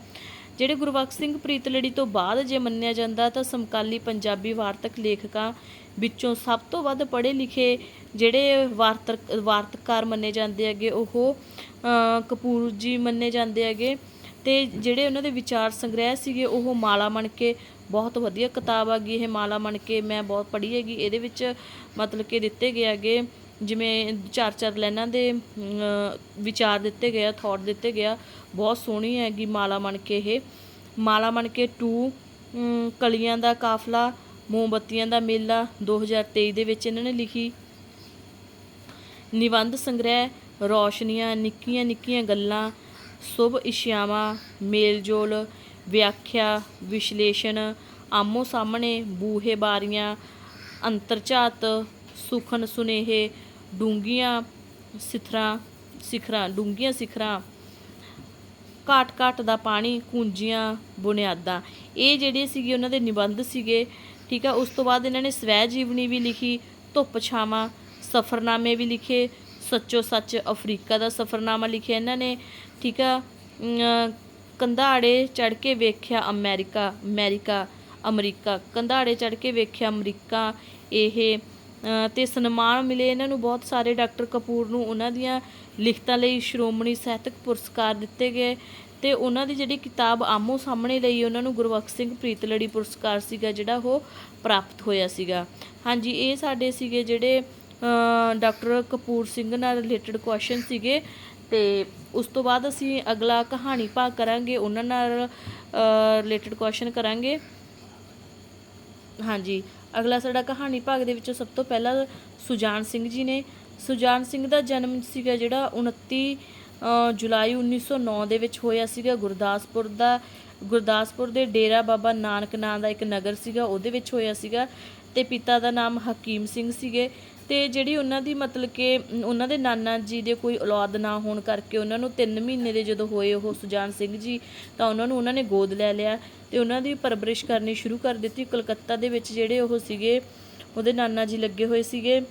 ਜਿਹੜੇ ਗੁਰਬਖਸ਼ ਸਿੰਘ ਪ੍ਰੀਤਲੜੀ ਤੋਂ ਬਾਅਦ ਜੇ ਮੰਨਿਆ ਜਾਂਦਾ ਤਾਂ ਸਮਕਾਲੀ ਪੰਜਾਬੀ ਵਾਰਤਕ ਲੇਖਕਾਂ ਵਿੱਚੋਂ ਸਭ ਤੋਂ ਵੱਧ ਪੜ੍ਹੇ ਲਿਖੇ ਜਿਹੜੇ ਵਾਰਤਕ, ਵਾਰਤਕਾਰ ਮੰਨੇ ਜਾਂਦੇ ਹੈਗੇ, ਉਹ ਕਪੂਰ ਜੀ ਮੰਨੇ ਜਾਂਦੇ ਹੈਗੇ। ਅਤੇ ਜਿਹੜੇ ਉਹਨਾਂ ਦੇ ਵਿਚਾਰ ਸੰਗ੍ਰਹਿ ਸੀਗੇ, ਉਹ ਮਾਲਾ ਮਣਕੇ ਬਹੁਤ ਵਧੀਆ ਕਿਤਾਬ ਹੈਗੀ ਇਹ ਮਾਲਾ ਮਣਕੇ ਮੈਂ ਬਹੁਤ ਪੜ੍ਹੀ ਹੈਗੀ। ਇਹਦੇ ਵਿੱਚ ਮਤਲਬ ਕਿ ਦਿੱਤੇ ਗਏ ਹੈਗੇ, ਜਿਵੇਂ ਚਾਰ ਚਾਰ ਲਾਈਨਾਂ ਦੇ ਵਿਚਾਰ ਦਿੱਤੇ ਗਏ ਆ ਥਾਟ ਦਿੱਤੇ ਗਿਆ ਬਹੁਤ ਸੋਹਣੀ ਹੈਗੀ ਮਾਲਾ ਮਣਕੇ ਇਹ। ਮਾਲਾ ਮਣਕੇ 2 ਕਲੀਆਂ ਦਾ ਕਾਫਲਾ ਮੋਮਬੱਤੀਆਂ ਦਾ ਮੇਲਾ 2023 ਦੇ ਵਿੱਚ ਇਹਨਾਂ ਨੇ ਲਿਖੀ। ਨਿਬੰਧ ਸੰਗ੍ਰਹਿ, ਰੌਸ਼ਨੀਆਂ, ਨਿੱਕੀਆਂ ਨਿੱਕੀਆਂ ਗੱਲਾਂ, ਸੁਭ ਇਸ਼ਿਆਵਾਂ, ਮੇਲਜੋਲ, ਵਿਆਖਿਆ, ਵਿਸ਼ਲੇਸ਼ਣ, ਆਮੋ ਸਾਹਮਣੇ ਬੂਹੇ ਬਾਰੀਆਂ, ਅੰਤਰਝਾਤ, ਸੁਖਨ ਸੁਨੇਹੇ ਡੂੰਗੀਆਂ ਸਿਥਰਾਂ, ਸਿਖਰਾਂ ਡੂੰਗੀਆਂ ਸਿਖਰਾਂ, ਘਾਟ ਘਾਟ ਦਾ ਪਾਣੀ, ਕੁੰਜੀਆਂ, ਬੁਨਿਆਦਾਂ। ਇਹ ਜਿਹੜੇ ਸੀਗੇ ਉਹਨਾਂ ਦੇ ਨਿਬੰਧ ਸੀਗੇ। ਠੀਕ ਆ ਉਸ ਤੋਂ ਬਾਅਦ ਇਹਨਾਂ ਨੇ ਸਵੈ ਜੀਵਨੀ ਵੀ ਲਿਖੀ ਧੁੱਪ ਛਾਵਾਂ ਸਫ਼ਰਨਾਮੇ ਵੀ ਲਿਖੇ ਸੱਚੋ ਸੱਚ ਅਫਰੀਕਾ ਦਾ ਸਫ਼ਰਨਾਮਾ ਲਿਖਿਆ ਇਹਨਾਂ ਨੇ ਠੀਕ ਆ ਕੰਧਾੜੇ ਚੜ ਕੇ ਵੇਖਿਆ ਅਮਰੀਕਾ ਅਮਰੀਕਾ ਅਮਰੀਕਾ ਕੰਧਾੜੇ ਚੜ ਕੇ ਵੇਖਿਆ ਅਮਰੀਕਾ ਇਹ ਅ, ਤੇ ਸਨਮਾਨ ਮਿਲੇ ਇਹਨਾਂ ਨੂੰ ਬਹੁਤ ਸਾਰੇ ਡਾਕਟਰ ਕਪੂਰ ਨੂੰ ਉਹਨਾਂ ਦੀਆਂ ਲਿਖਤਾਂ ਲਈ ਸ਼੍ਰੋਮਣੀ ਸਾਹਿਤਕ ਪੁਰਸਕਾਰ ਦਿੱਤੇ ਗਏ ਤੇ ਉਹਨਾਂ ਦੀ ਜਿਹੜੀ ਕਿਤਾਬ ਆਮੋ ਸਾਹਮਣੇ ਲਈ, ਉਹਨਾਂ ਨੂੰ ਗੁਰਬਖਸ਼ ਸਿੰਘ ਪ੍ਰੀਤਲੜੀ ਪੁਰਸਕਾਰ ਸੀਗਾ, ਜਿਹੜਾ ਉਹ ਪ੍ਰਾਪਤ ਹੋਇਆ ਸੀਗਾ। ਹਾਂਜੀ, ਇਹ ਸਾਡੇ ਸੀਗੇ ਜਿਹੜੇ ਡਾਕਟਰ ਕਪੂਰ ਸਿੰਘ ਨਾਲ ਰਿਲੇਟਡ ਕੁਐਸਚਨ ਸੀਗੇ ਤੇ ਉਸ ਤੋਂ ਬਾਅਦ ਅਸੀਂ ਅਗਲਾ ਕਹਾਣੀ ਭਾਗ ਕਰਾਂਗੇ, ਉਹਨਾਂ ਨਾਲ ਰਿਲੇਟਡ ਕੁਐਸਚਨ ਕਰਾਂਗੇ। ਹਾਂਜੀ, ਅਗਲਾ ਸਾਡਾ ਕਹਾਣੀ ਭਾਗ ਦੇ ਵਿੱਚੋਂ ਸਭ ਤੋਂ ਪਹਿਲਾਂ ਸੁਜਾਨ ਸਿੰਘ ਜੀ ਨੇ। ਸੁਜਾਨ ਸਿੰਘ ਦਾ ਜਨਮ ਸੀਗਾ ਜਿਹੜਾ 29 ਜੁਲਾਈ 1909 ਦੇ ਵਿੱਚ ਹੋਇਆ ਸੀਗਾ ਗੁਰਦਾਸਪੁਰ ਦਾ, ਗੁਰਦਾਸਪੁਰ ਦੇ ਡੇਰਾ ਬਾਬਾ ਨਾਨਕ ਨਾਂ ਦਾ ਇੱਕ ਨਗਰ ਸੀਗਾ, ਉਹਦੇ ਵਿੱਚ ਹੋਇਆ ਸੀਗਾ ਤੇ ਪਿਤਾ ਦਾ ਨਾਮ ਹਕੀਮ ਸਿੰਘ ਸੀਗੇ ਤੇ ਜਿਹੜੀ ਉਹਨਾਂ ਦੀ ਮਤਲਬ ਕਿ ਉਹਨਾਂ ਦੇ ਨਾਨਾ ਜੀ ਦੇ ਕੋਈ ਔਲਾਦ ਨਾ ਹੋਣ ਕਰਕੇ ਉਹਨਾਂ ਨੂੰ 3 ਮਹੀਨੇ ਦੇ ਜਦੋਂ ਹੋਏ ਉਹ ਸੁਜਾਨ ਸਿੰਘ ਜੀ, ਤਾਂ ਉਹਨਾਂ ਨੂੰ ਉਹਨਾਂ ਨੇ ਗੋਦ ਲੈ ਲਿਆ ਤੇ ਉਹਨਾਂ ਦੀ ਪਰਵਰਿਸ਼ ਕਰਨੀ ਸ਼ੁਰੂ ਕਰ ਦਿੱਤੀ। ਕਲਕੱਤਾ ਦੇ ਵਿੱਚ ਜਿਹੜੇ ਉਹ ਸੀਗੇ, ਉਹਦੇ ਨਾਨਾ ਜੀ ਲੱਗੇ ਹੋਏ ਸੀਗੇ।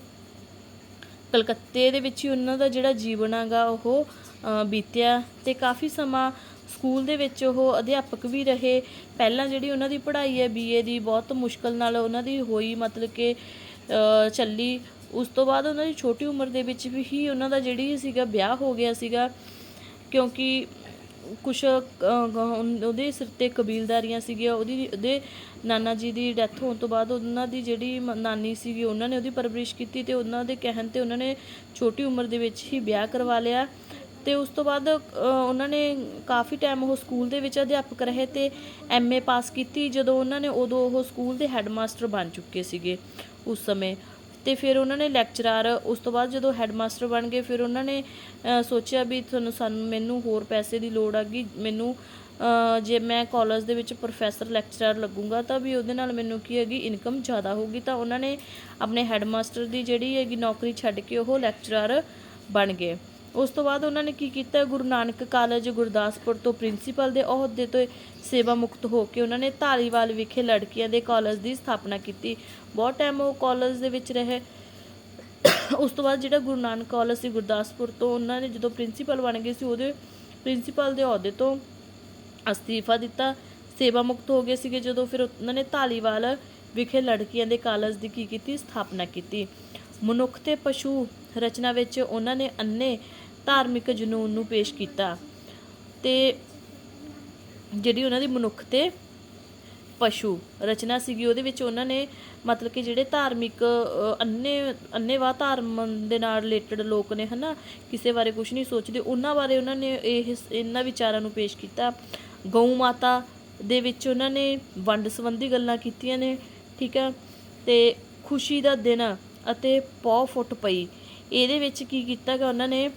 ਕਲਕੱਤੇ ਦੇ ਵਿੱਚ ਹੀ ਉਹਨਾਂ ਦਾ ਜਿਹੜਾ ਜੀਵਨ ਹੈਗਾ, ਉਹ ਬੀਤਿਆ ਅਤੇ ਕਾਫੀ ਸਮਾਂ ਸਕੂਲ ਦੇ ਵਿੱਚ ਉਹ ਅਧਿਆਪਕ ਵੀ ਰਹੇ। ਪਹਿਲਾਂ ਜਿਹੜੀ ਉਹਨਾਂ ਦੀ ਪੜ੍ਹਾਈ ਹੈ ਬੀਏ ਦੀ ਬਹੁਤ ਮੁਸ਼ਕਲ ਨਾਲ ਉਹਨਾਂ ਦੀ ਹੋਈ, ਮਤਲਬ ਕਿ ਚੱਲੀ। ਉਸ ਤੋਂ ਬਾਅਦ ਉਹਨਾਂ ਦੀ ਛੋਟੀ ਉਮਰ ਦੇ ਵਿੱਚ ਵੀ ਹੀ ਉਹਨਾਂ ਦਾ ਜਿਹੜੀ ਸੀਗਾ ਵਿਆਹ ਹੋ ਗਿਆ ਸੀਗਾ, ਕਿਉਂਕਿ ਕੁਛ ਉਹਦੇ ਸਿਰ ਤੇ ਕਬੀਲਦਾਰੀਆਂ ਸੀਗੀਆਂ, ਉਹਦੀ, ਉਹਦੇ ਨਾਨਾ ਜੀ ਦੀ ਡੈਥ ਹੋਣ ਤੋਂ ਬਾਅਦ ਉਹਨਾਂ ਦੀ ਜਿਹੜੀ ਮ- ਨਾਨੀ ਸੀਗੀ, ਉਹਨਾਂ ਨੇ ਉਹਦੀ ਪਰਵਰਿਸ਼ ਕੀਤੀ ਤੇ ਉਹਨਾਂ ਦੇ ਕਹਿਣ ਤੇ ਉਹਨਾਂ ਨੇ ਛੋਟੀ ਉਮਰ ਦੇ ਵਿੱਚ ਹੀ ਵਿਆਹ ਕਰਵਾ ਲਿਆ। ਤੇ ਉਸ ਤੋਂ ਬਾਅਦ ਉਹਨਾਂ ਨੇ ਕਾਫੀ ਟਾਈਮ ਉਹ ਸਕੂਲ ਦੇ ਵਿੱਚ ਅਧਿਆਪਕ ਰਹੇ ਤੇ ਐਮਏ ਪਾਸ ਕੀਤੀ। ਜਦੋਂ ਉਹਨਾਂ ਨੇ ਉਦੋਂ ਉਹ ਸਕੂਲ ਦੇ ਹੈੱਡਮਾਸਟਰ ਬਣ ਚੁੱਕੇ ਸੀਗੇ ਉਸ ਸਮੇਂ। ਤੇ ਫਿਰ ਉਹਨਾਂ ਨੇ ਲੈਕਚਰਰ ਉਸ ਤੋਂ ਬਾਅਦ ਜਦੋਂ ਹੈੱਡਮਾਸਟਰ ਬਣ ਗਏ, ਫਿਰ ਉਹਨਾਂ ਨੇ ਸੋਚਿਆ ਵੀ ਤੁਹਾਨੂੰ ਸਾਨੂੰ, ਮੈਨੂੰ ਹੋਰ ਪੈਸੇ ਦੀ ਲੋੜ ਆਗੀ ਮੈਨੂੰ ਜੇ ਮੈਂ ਕਾਲਜ ਦੇ ਵਿੱਚ ਪ੍ਰੋਫੈਸਰ ਲੈਕਚਰਰ ਲੱਗੂੰਗਾ ਤਾਂ ਵੀ ਉਹਦੇ ਨਾਲ ਮੈਨੂੰ ਕੀ ਹੈਗੀ ਇਨਕਮ ਜ਼ਿਆਦਾ ਹੋਊਗੀ। ਤਾਂ ਉਹਨਾਂ ਨੇ ਆਪਣੇ ਹੈੱਡਮਾਸਟਰ ਦੀ ਜਿਹੜੀ ਹੈਗੀ ਨੌਕਰੀ ਛੱਡ ਕੇ ਉਹ ਲੈਕਚਰਰ ਬਣ ਗਏ। ਉਸ ਤੋਂ ਬਾਅਦ ਉਹਨਾਂ ਨੇ ਕੀ ਕੀਤਾ? ਗੁਰੂ ਨਾਨਕ ਕਾਲਜ ਗੁਰਦਾਸਪੁਰ ਤੋਂ ਪ੍ਰਿੰਸੀਪਲ ਦੇ ਅਹੁਦੇ ਤੋਂ ਸੇਵਾ ਮੁਕਤ ਹੋ ਕੇ ਉਹਨਾਂ ਨੇ ਧਾਰੀਵਾਲ ਵਿਖੇ ਲੜਕੀਆਂ ਦੇ ਕਾਲਜ ਦੀ ਸਥਾਪਨਾ ਕੀਤੀ। ਬਹੁਤ ਟਾਈਮ ਉਹ ਕਾਲਜ ਦੇ ਵਿੱਚ ਰਹੇ। ਉਸ ਤੋਂ ਬਾਅਦ ਜਿਹੜਾ ਗੁਰੂ ਨਾਨਕ ਕਾਲਜ ਸੀ ਗੁਰਦਾਸਪੁਰ ਤੋਂ ਉਹਨਾਂ ਨੇ ਜਦੋਂ ਪ੍ਰਿੰਸੀਪਲ ਬਣ ਗਏ ਸੀ, ਉਹਦੇ ਪ੍ਰਿੰਸੀਪਲ ਦੇ ਅਹੁਦੇ ਤੋਂ ਅਸਤੀਫਾ ਦਿੱਤਾ। ਸੇਵਾ ਮੁਕਤ ਹੋ ਗਏ ਸੀਗੇ ਜਦੋਂ ਫਿਰ ਉਹਨਾਂ ਨੇ ਧਾਲੀਵਾਲ ਵਿਖੇ ਲੜਕੀਆਂ ਦੇ ਕਾਲਜ ਦੀ ਕੀ ਕੀਤੀ? ਸਥਾਪਨਾ ਕੀਤੀ। ਮਨੁੱਖ ਤੇ ਪਸ਼ੂ ਰਚਨਾ ਵਿੱਚ ਉਹਨਾਂ ਨੇ ਅੰਨੇ ਧਾਰਮਿਕ ਜਨੂਨ ਨੂੰ ਪੇਸ਼ ਕੀਤਾ ਤੇ ਜਿਹੜੀ ਉਹਨਾਂ ਦੀ ਮਨੁੱਖ ਤੇ ਪਸ਼ੂ ਰਚਨਾ ਸੀਗੀ ਉਹਦੇ ਵਿੱਚ ਉਹਨਾਂ ਨੇ ਮਤਲਬ ਕਿ ਜਿਹੜੇ ਧਾਰਮਿਕ ਅ, ਅੰਨੇ ਅੰਨੇਵਾਹ ਧਰਮ ਦੇ ਨਾਲ ਰਿਲੇਟਡ ਲੋਕ ਨੇ ਹਨਾ ਕਿਸੇ ਬਾਰੇ ਕੁਝ ਨਹੀਂ ਸੋਚਦੇ ਉਹਨਾਂ ਬਾਰੇ ਉਹਨਾਂ ਨੇ ਇਹ ਇਹਨਾਂ ਵਿਚਾਰਾਂ ਨੂੰ ਪੇਸ਼ ਕੀਤਾ। ਗਊ ਮਾਤਾ ਦੇ ਵਿੱਚ ਉਹਨਾਂ ਨੇ ਵੰਡ ਸੰਬੰਧੀ ਗੱਲਾਂ ਕੀਤੀਆਂ ਨੇ ਠੀਕ ਹੈ ਤੇ ਖੁਸ਼ੀ ਦਾ ਦਿਨ ਅਤੇ ਪੌ ਫੁੱਟ ਪਈ। ਇਹਦੇ ਵਿੱਚ ਕੀ ਕੀਤਾ ਗਾ ਉਹਨਾਂ ਨੇ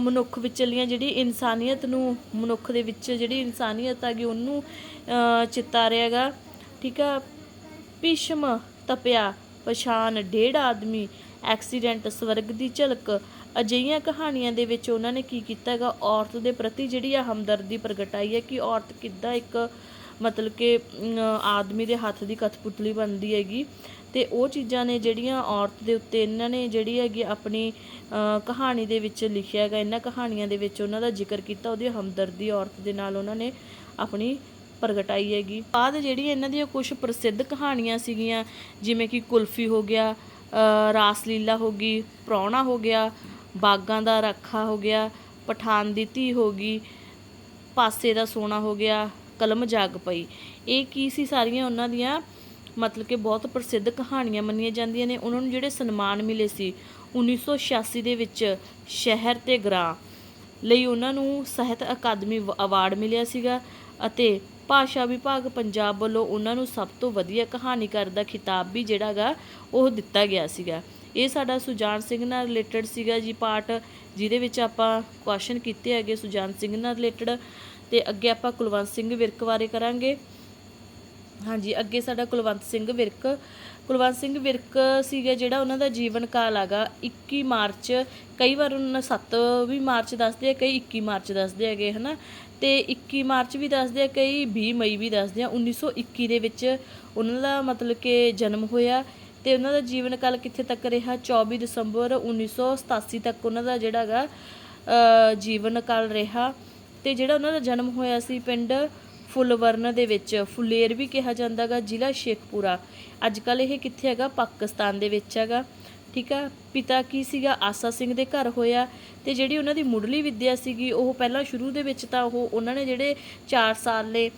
ਮਨੁੱਖ ਵਿਚਲੀਆਂ ਜਿਹੜੀ ਇਨਸਾਨੀਅਤ ਨੂੰ ਮਨੁੱਖ ਦੇ ਵਿੱਚ ਜਿਹੜੀ ਇਨਸਾਨੀਅਤ ਹੈਗੀ ਉਹਨੂੰ ਅ, ਚਿਤਾਰਿਆ ਗਾ ਠੀਕ ਆ? ਭਿਸ਼ਮ ਤਪਿਆ ਪਛਾਨ ਡੇਢ ਆਦਮੀ ਐਕਸੀਡੈਂਟ ਸਵਰਗ ਦੀ ਝਲਕ। ਅਜਿਹੀਆਂ ਕਹਾਣੀਆਂ ਦੇ ਵਿੱਚ ਉਹਨਾਂ ਨੇ ਕੀ ਕੀਤਾ ਗਾ ਔਰਤ ਦੇ ਪ੍ਰਤੀ ਜਿਹੜੀ ਆ ਹਮਦਰਦੀ ਪ੍ਰਗਟਾਈ ਹੈ ਕਿ ਔਰਤ ਕਿੱਦਾਂ ਇੱਕ ਮਤਲਬ ਕਿ ਆਦਮੀ ਦੇ ਹੱਥ ਦੀ ਕਠਪੁਤਲੀ ਬਣਦੀ ਹੈਗੀ। ਅਤੇ ਉਹ ਚੀਜ਼ਾਂ ਨੇ ਜਿਹੜੀਆਂ ਔਰਤ ਦੇ ਉੱਤੇ ਇਹਨਾਂ ਨੇ ਜਿਹੜੀ ਹੈਗੀ ਆਪਣੀ ਕਹਾਣੀ ਦੇ ਵਿੱਚ ਲਿਖਿਆ ਹੈਗਾ, ਇਹਨਾਂ ਕਹਾਣੀਆਂ ਦੇ ਵਿੱਚ ਉਹਨਾਂ ਦਾ ਜ਼ਿਕਰ ਕੀਤਾ, ਉਹਦੀ ਹਮਦਰਦੀ ਔਰਤ ਦੇ ਨਾਲ ਉਹਨਾਂ ਨੇ ਆਪਣੀ ਪ੍ਰਗਟਾਈ ਹੈਗੀ। ਬਾਅਦ ਜਿਹੜੀ ਇਹਨਾਂ ਦੀਆਂ ਕੁਝ ਪ੍ਰਸਿੱਧ ਕਹਾਣੀਆਂ ਸੀਗੀਆਂ, ਜਿਵੇਂ ਕਿ ਕੁਲਫੀ ਹੋ ਗਿਆ ਰਾਸਲੀਲਾ ਹੋ ਗਈ, ਪ੍ਰਾਹੁਣਾ ਹੋ ਗਿਆ, ਬਾਗਾਂ ਦਾ ਰੱਖਾ ਹੋ ਗਿਆ, ਪਠਾਨ ਦੀ ਧੀ ਹੋ ਗਈ, ਪਾਸੇ ਦਾ ਸੋਨਾ ਹੋ ਗਿਆ, ਕਲਮ ਜਾਗ ਪਈ। ਇਹ ਕੀ ਸੀ ਸਾਰੀਆਂ ਉਹਨਾਂ ਦੀਆਂ ਮਤਲਬ ਕਿ ਬਹੁਤ ਪ੍ਰਸਿੱਧ ਕਹਾਣੀਆਂ ਮੰਨੀਆਂ ਜਾਂਦੀਆਂ ਨੇ। ਉਹਨਾਂ ਨੂੰ ਜਿਹੜੇ ਸਨਮਾਨ ਮਿਲੇ ਸੀ 1986 ਦੇ ਵਿੱਚ ਸ਼ਹਿਰ ਤੇ ਗ੍ਰਾਂ ਲਈ ਉਹਨਾਂ ਨੂੰ ਸਾਹਿਤ ਅਕਾਦਮੀ ਵ- ਅਵਾਰਡ ਮਿਲਿਆ ਸੀਗਾ ਅਤੇ ਭਾਸ਼ਾ ਵਿਭਾਗ ਪੰਜਾਬ ਵੱਲੋਂ ਉਹਨਾਂ ਨੂੰ ਸਭ ਤੋਂ ਵਧੀਆ ਕਹਾਣੀਕਾਰ ਦਾ ਖਿਤਾਬ ਵੀ ਜਿਹੜਾਗਾ ਉਹ ਦਿੱਤਾ ਗਿਆ ਸੀਗਾ। ਇਹ ਸਾਡਾ ਸੁਜਾਨ ਸਿੰਘ ਨਾਲ ਰਿਲੇਟਡ ਸੀਗਾ ਜੀ ਪਾਰਟ ਜਿਹਦੇ ਵਿੱਚ ਆਪਾਂ ਕੁਐਸਚਨ ਕੀਤੇ ਹੈਗੇ ਸੁਜਾਨ ਸਿੰਘ ਨਾਲ ਰਿਲੇਟਡ ਤੇ ਅੱਗੇ ਆਪਾਂ ਕੁਲਵੰਤ ਸਿੰਘ ਵਿਰਕ ਬਾਰੇ ਕਰਾਂਗੇ। ਹਾਂਜੀ, ਅੱਗੇ ਸਾਡਾ ਕੁਲਵੰਤ ਸਿੰਘ ਵਿਰਕ। ਕੁਲਵੰਤ ਸਿੰਘ ਵਿਰਕ ਸੀਗਾ ਜਿਹੜਾ ਉਹਨਾਂ ਦਾ ਜੀਵਨ ਕਾਲ ਹੈਗਾ 21 ਮਾਰਚ। ਕਈ ਵਾਰ ਉਹਨਾਂ 7 ਵੀ ਮਾਰਚ ਦੱਸਦੇ ਆ, ਕਈ 21 ਮਾਰਚ ਦੱਸਦੇ ਹੈਗੇ, ਹਨਾ? ਤੇ 21 ਮਾਰਚ ਵੀ ਦੱਸਦੇ ਆ, ਕਈ 20 ਮਈ ਵੀ ਦੱਸਦੇ ਆ। 1921 ਦੇ ਵਿੱਚ ਉਹਨਾਂ ਦਾ ਮਤਲਬ ਕਿ ਜਨਮ ਹੋਇਆ ਤੇ ਉਹਨਾਂ ਦਾ ਜੀਵਨ ਕਾਲ ਕਿੱਥੇ ਤੱਕ ਰਿਹਾ? 24 ਦਸੰਬਰ 1987 ਤੱਕ ਉਹਨਾਂ ਦਾ ਜਿਹੜਾ ਹੈਗਾ ਜੀਵਨ ਕਾਲ ਰਿਹਾ। ਤੇ ਜਿਹੜਾ ਉਹਨਾਂ ਦਾ ਜਨਮ ਹੋਇਆ ਸੀ ਪਿੰਡ ਫੁੱਲਵਰਨ ਦੇ ਵਿੱਚ ਫੁਲੇਰ ਵੀ ਕਿਹਾ ਜਾਂਦਾਗਾ, ਜ਼ਿਲ੍ਹਾ ਸ਼ੇਖਪੁਰਾ। ਅੱਜ ਕੱਲ ਇਹ ਕਿੱਥੇ ਹੈਗਾ? ਪਾਕਿਸਤਾਨ ਦੇ ਵਿੱਚ ਹੈਗਾ। ਠੀਕ ਆ? ਪਿਤਾ ਕੀ ਸੀਗਾ? ਆਸਾ ਸਿੰਘ ਦੇ ਘਰ ਹੋਇਆ ਤੇ ਜਿਹੜੀ ਉਹਨਾਂ ਦੀ ਮੁੱਢਲੀ ਵਿੱਦਿਆ ਸੀਗੀ, ਉਹ ਪਹਿਲਾਂ ਸ਼ੁਰੂ ਦੇ ਵਿੱਚ ਤਾਂ ਉਹ ਉਹਨਾਂ ਨੇ ਜਿਹੜੇ 4 ਸਾਲ ਨੇ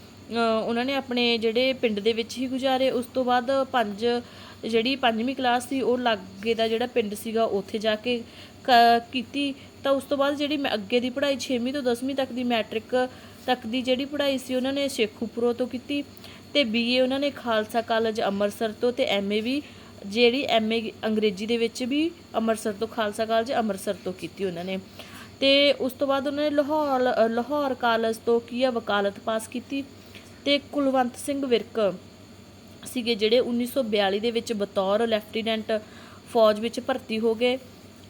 ਉਹਨਾਂ ਨੇ ਆਪਣੇ ਜਿਹੜੇ ਪਿੰਡ ਦੇ ਵਿੱਚ ਹੀ ਗੁਜ਼ਾਰੇ। ਉਸ ਤੋਂ ਬਾਅਦ ਪੰਜ, ਜਿਹੜੀ ਪੰਜਵੀਂ ਕਲਾਸ ਸੀ, ਉਹ ਲਾਗੇ ਦਾ ਜਿਹੜਾ ਪਿੰਡ ਸੀਗਾ, ਉੱਥੇ ਜਾ ਕੇ ਕ- ਕੀਤੀ। ਤਾਂ ਉਸ ਤੋਂ ਬਾਅਦ ਜਿਹੜੀ ਮੈਂ ਅੱਗੇ ਦੀ ਪੜ੍ਹਾਈ 6ਵੀਂ ਤੋਂ 10ਵੀਂ ਤੱਕ ਦੀ ਮੈਟ੍ਰਿਕ ਤੱਕ ਦੀ ਜਿਹੜੀ ਪੜ੍ਹਾਈ ਸੀ ਉਹਨਾਂ ਨੇ ਸ਼ੇਖੂਪੁਰੋਂ ਤੋਂ ਕੀਤੀ ਤੇ ਬੀਏ ਉਹਨਾਂ ਨੇ ਖਾਲਸਾ ਕਾਲਜ ਅੰਮ੍ਰਿਤਸਰ ਤੋਂ ਤੇ ਐਮਏ ਵੀ ਜਿਹੜੀ ਐਮਏ ਅੰਗਰੇਜ਼ੀ ਦੇ ਵਿੱਚ ਵੀ ਅੰਮ੍ਰਿਤਸਰ ਤੋਂ ਖਾਲਸਾ ਕਾਲਜ ਅੰਮ੍ਰਿਤਸਰ ਤੋਂ ਕੀਤੀ ਉਹਨਾਂ ਨੇ। ਤੇ ਉਸ ਤੋਂ ਬਾਅਦ ਉਹਨਾਂ ਨੇ ਲਾਹੌਰ ਲਾਹੌਰ ਕਾਲਜ ਤੋਂ ਕੀ ਆ, ਵਕਾਲਤ ਪਾਸ ਕੀਤੀ ਤੇ ਕੁਲਵੰਤ ਸਿੰਘ ਵਿਰਕ ਸੀਗੇ ਜਿਹੜੇ 1942 ਦੇ ਵਿੱਚ ਬਤੌਰ ਲੈਫਟੀਨੈਂਟ ਫੌਜ ਵਿੱਚ ਭਰਤੀ ਹੋ ਗਏ,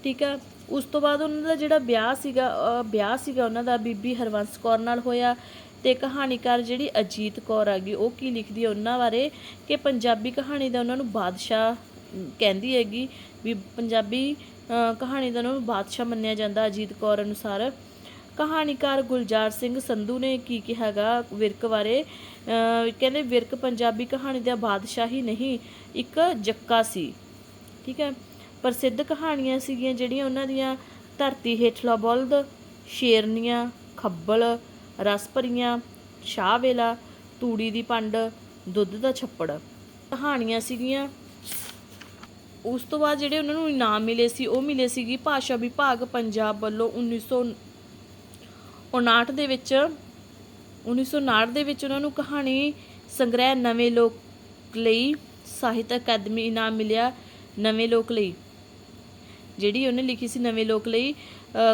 ਠੀਕ ਆ। ਉਸ ਤੋਂ ਬਾਅਦ ਉਹਨਾਂ ਦਾ ਜਿਹੜਾ ਵਿਆਹ ਸੀਗਾ ਵਿਆਹ ਸੀਗਾ ਉਹਨਾਂ ਦਾ, ਬੀਬੀ ਹਰਵੰਸ ਕੌਰ ਨਾਲ ਹੋਇਆ ਤੇ ਕਹਾਣੀਕਾਰ ਜਿਹੜੀ ਅਜੀਤ ਕੌਰ ਹੈਗੀ ਉਹ ਕੀ ਲਿਖਦੀ ਹੈ ਉਹਨਾਂ ਬਾਰੇ ਕਿ ਪੰਜਾਬੀ ਕਹਾਣੀ ਦਾ ਉਹਨਾਂ ਨੂੰ ਬਾਦਸ਼ਾਹ ਕਹਿੰਦੀ ਹੈਗੀ ਵੀ ਪੰਜਾਬੀ ਕਹਾਣੀ ਦਾ ਉਹਨਾਂ ਨੂੰ ਬਾਦਸ਼ਾਹ ਮੰਨਿਆ ਜਾਂਦਾ ਅਜੀਤ ਕੌਰ ਅਨੁਸਾਰ। ਕਹਾਣੀਕਾਰ ਗੁਲਜ਼ਾਰ ਸਿੰਘ ਸੰਧੂ ਨੇ ਕੀ ਕਿਹਾਗਾ ਵਿਰਕ ਬਾਰੇ? ਕਹਿੰਦੇ ਵਿਰਕ ਪੰਜਾਬੀ ਕਹਾਣੀ ਦਾ ਬਾਦਸ਼ਾਹ ਹੀ ਨਹੀਂ, ਇੱਕ ਜੱਕਾ ਸੀ। ਠੀਕ ਹੈ? ਪ੍ਰਸਿੱਧ ਕਹਾਣੀਆਂ ਸੀਗੀਆਂ ਜਿਹੜੀਆਂ ਉਹਨਾਂ ਦੀਆਂ ਧਰਤੀ ਹੇਠਲਾ ਬਲਦ, ਸ਼ੇਰਨੀਆਂ, ਖੱਬਲ ਰਸ ਭਰੀਆਂ ਸ਼ਾਹ ਵੇਲਾ, ਤੂੜੀ ਦੀ ਪੰਡ, ਦੁੱਧ ਦਾ ਛੱਪੜ ਕਹਾਣੀਆਂ ਸੀਗੀਆਂ। ਉਸ ਤੋਂ ਬਾਅਦ ਜਿਹੜੇ ਉਹਨਾਂ ਨੂੰ ਇਨਾਮ ਮਿਲੇ ਸੀ, ਉਹ ਮਿਲੇ ਸੀਗੀ ਭਾਸ਼ਾ ਵਿਭਾਗ ਪੰਜਾਬ ਵੱਲੋਂ 1959 ਦੇ ਵਿੱਚ। 1959 ਦੇ ਵਿੱਚ ਉਹਨਾਂ ਨੂੰ ਕਹਾਣੀ ਸੰਗ੍ਰਹਿ ਨਵੇਂ ਲੋਕ ਲਈ, ਸਾਹਿਤ ਅਕਾਦਮੀ ਇਨਾਮ ਮਿਲਿਆ ਨਵੇਂ ਲੋਕ ਲਈ। ਜਿਹੜੀ ਉਹਨੇ ਲਿਖੀ ਸੀ ਨਵੇਂ ਲੋਕ ਲਈ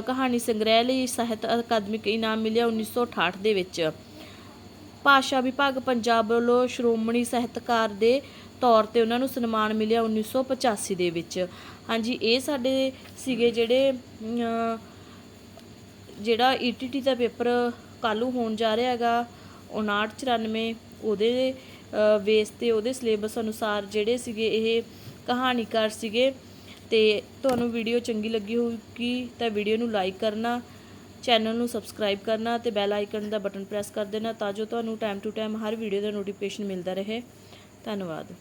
ਕਹਾਣੀ ਸੰਗ੍ਰਹਿ ਲਈ ਸਾਹਿਤ ਅਕਾਦਮਿਕ ਇਨਾਮ ਮਿਲਿਆ 1968 ਦੇ ਵਿੱਚ। ਭਾਸ਼ਾ ਵਿਭਾਗ ਪੰਜਾਬ ਵੱਲੋਂ ਸ਼੍ਰੋਮਣੀ ਸਾਹਿਤਕਾਰ ਦੇ ਤੌਰ ਤੇ ਉਹਨਾਂ ਨੂੰ ਸਨਮਾਨ ਮਿਲਿਆ 1985 ਦੇ ਵਿੱਚ। ਹਾਂਜੀ ਇਹ ਸਾਡੇ ਸੀਗੇ ਜਿਹੜੇ ਅਮ, ਜਿਹੜਾ ਈਟੀਟੀ ਦਾ ਪੇਪਰ ਕੱਲ੍ਹ ਹੋਣ ਜਾ ਰਿਹਾ ਹੈਗਾ 5994 ਉਹਦੇ ਬੇਸ ਤੇ ਉਹਦੇ ਸਿਲੇਬਸ ਅਨੁਸਾਰ ਜਿਹੜੇ ਸੀਗੇ ਇਹ ਕਹਾਣੀਕਾਰ ਸੀਗੇ ਤੇ ਤੁਹਾਨੂੰ ਵੀਡੀਓ ਚੰਗੀ ਲੱਗੀ ਹੋਊਗੀ ਤਾਂ ਵੀਡੀਓ ਨੂੰ ਲਾਈਕ ਕਰਨਾ ਚੈਨਲ ਨੂੰ ਸਬਸਕ੍ਰਾਈਬ ਕਰਨਾ ਤੇ ਬੈਲ ਆਈਕਨ ਦਾ ਬਟਨ ਪ੍ਰੈਸ ਕਰ ਦੇਣਾ ਤਾਂ ਜੋ ਤੁਹਾਨੂੰ ਟਾਈਮ ਟੂ ਟਾਈਮ ਹਰ ਵੀਡੀਓ ਦਾ ਨੋਟੀਫਿਕੇਸ਼ਨ ਮਿਲਦਾ ਰਹੇ। ਧੰਨਵਾਦ।